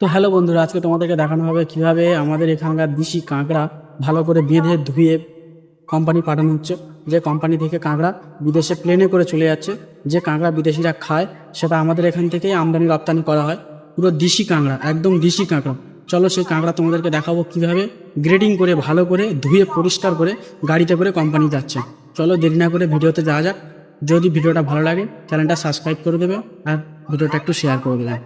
তো হ্যালো বন্ধুরা, আজকে তোমাদেরকে দেখানো হবে কীভাবে আমাদের এখানকার দেশি কাঁকড়া ভালো করে বেঁধে ধুয়ে কোম্পানি পাঠানো হচ্ছে। যে কোম্পানি থেকে কাঁকড়া বিদেশে প্লেনে করে চলে যাচ্ছে, যে কাঁকড়া বিদেশিরা খায়, সেটা আমাদের এখান থেকেই আমদানি রপ্তানি করা হয়। পুরো দেশি কাঁকড়া, একদম দেশি কাঁকড়া। চলো সেই কাঁকড়া তোমাদেরকে দেখাবো কীভাবে গ্রেডিং করে, ভালো করে ধুয়ে, পরিষ্কার করে গাড়িতে করে কোম্পানি যাচ্ছে। চলো দেরি না করে ভিডিওতে যাওয়া যাক। যদি ভিডিওটা ভালো লাগে চ্যানেলটা সাবস্ক্রাইব করে দেবে আর ভিডিওটা একটু শেয়ার করে দেবে।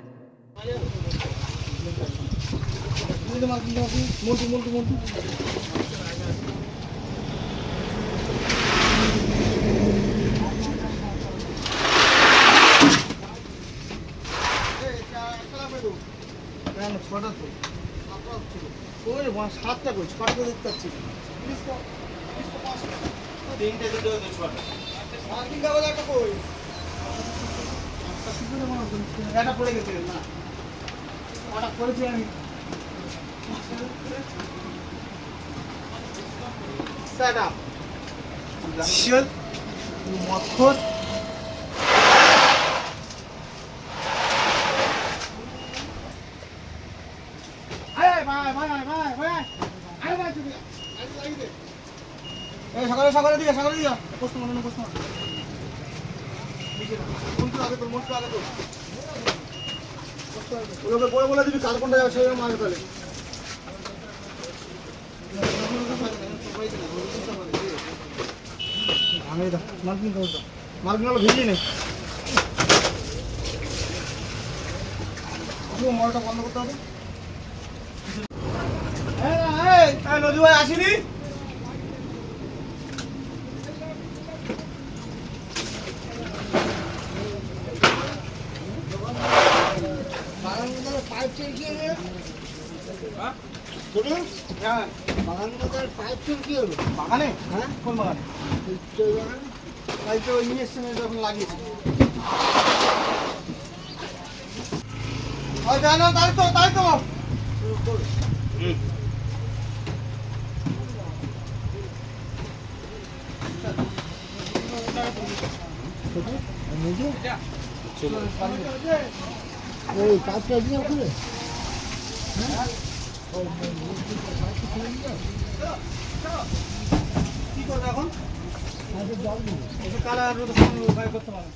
সাতটা কই ছটা তো দেখতে পাচ্ছি তিনটে দুটো ছটা মার্কিং কাগজ একটা কই এটা পড়ে গেছে না করেছি আমি Set up. আয় ভাই তুমি এই সকালে সকালে দিকে সকালে দিকে প্রশ্ন মনে মন্ত্র আগে তোর মন্ত্র আগে তোর। বলে দিবি কার কোনটা যাবে সেরকম আগে তাহলে। আমি দাও মার্কিং করে দাও। মার্কিং হলো ভিজিয়ে নেই মলটা বন্ধ করতে হবে? নদী ভাই আসিনি? পাইপ পাইপ চেঞ্জিয়ে বাগানে হ্যাঁ কোন বাগানে তাই তো নিয়ে এসছে যখন লাগিয়েছে তাই তো তাই তো ওই কাজটা দিয়ে কি করবে এখন কালার রোদ করতে পারে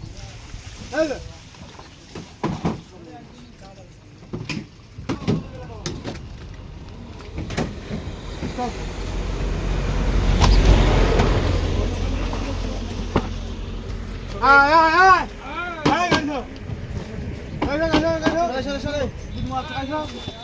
এই যে। চল। আয় আয় আয় আয় সরে দুধ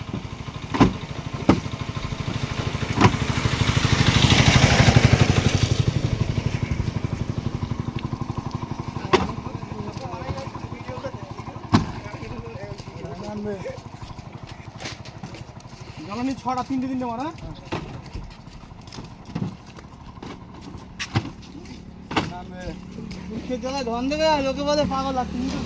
খাওয়ানি জ্বালানি ছটা তিনটে তিনটে মারা। জায়গায় ধন দেবে আর লোকে বলে পাগল আর তুমি তো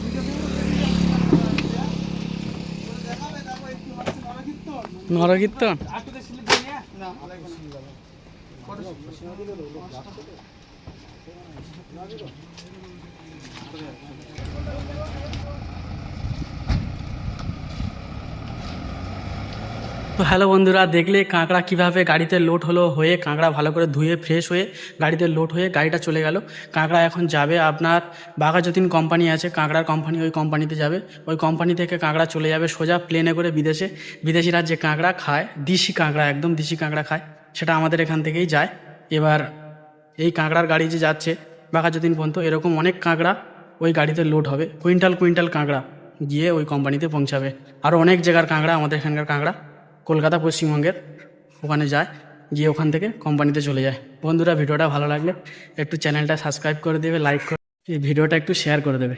নরকীর্তন না তো হ্যালো বন্ধুরা, দেখলে কাঁকড়া কীভাবে গাড়িতে লোড হলো, হয়ে কাঁকড়া ভালো করে ধুয়ে ফ্রেশ হয়ে গাড়িতে লোড হয়ে গাড়িটা চলে গেল। কাঁকড়া এখন যাবে আপনার বাঘাযতীন কোম্পানি আছে, কাঁকড়ার কোম্পানি ওই কোম্পানিতে যাবে। ওই কোম্পানি থেকে কাঁকড়া চলে যাবে সোজা প্লেনে করে বিদেশে। বিদেশিরা যে কাঁকড়া খায়, দেশি কাঁকড়া, একদম দেশি কাঁকড়া খায়, সেটা আমাদের এখান থেকেই যায়। এবার এই কাঁকড়ার গাড়ি যে যাচ্ছে, বাঘাযতীন পর্যন্ত এরকম অনেক কাঁকড়া ওই গাড়িতে লোড হবে। কুইন্টাল কুইন্টাল কাঁকড়া গিয়ে ওই কোম্পানিতে পৌঁছাবে। আরও অনেক জায়গার কাঁকড়া, আমাদের এখানকার কাঁকড়া। কলকাতা পশ্চিমবঙ্গের ওখানে যায়, গিয়ে ওখান থেকে কোম্পানিতে চলে যায়। বন্ধুরা, ভিডিওটা ভালো লাগলে একটু চ্যানেলটা সাবস্ক্রাইব করে দেবে লাইক করে এই ভিডিওটা একটু শেয়ার করে দেবে।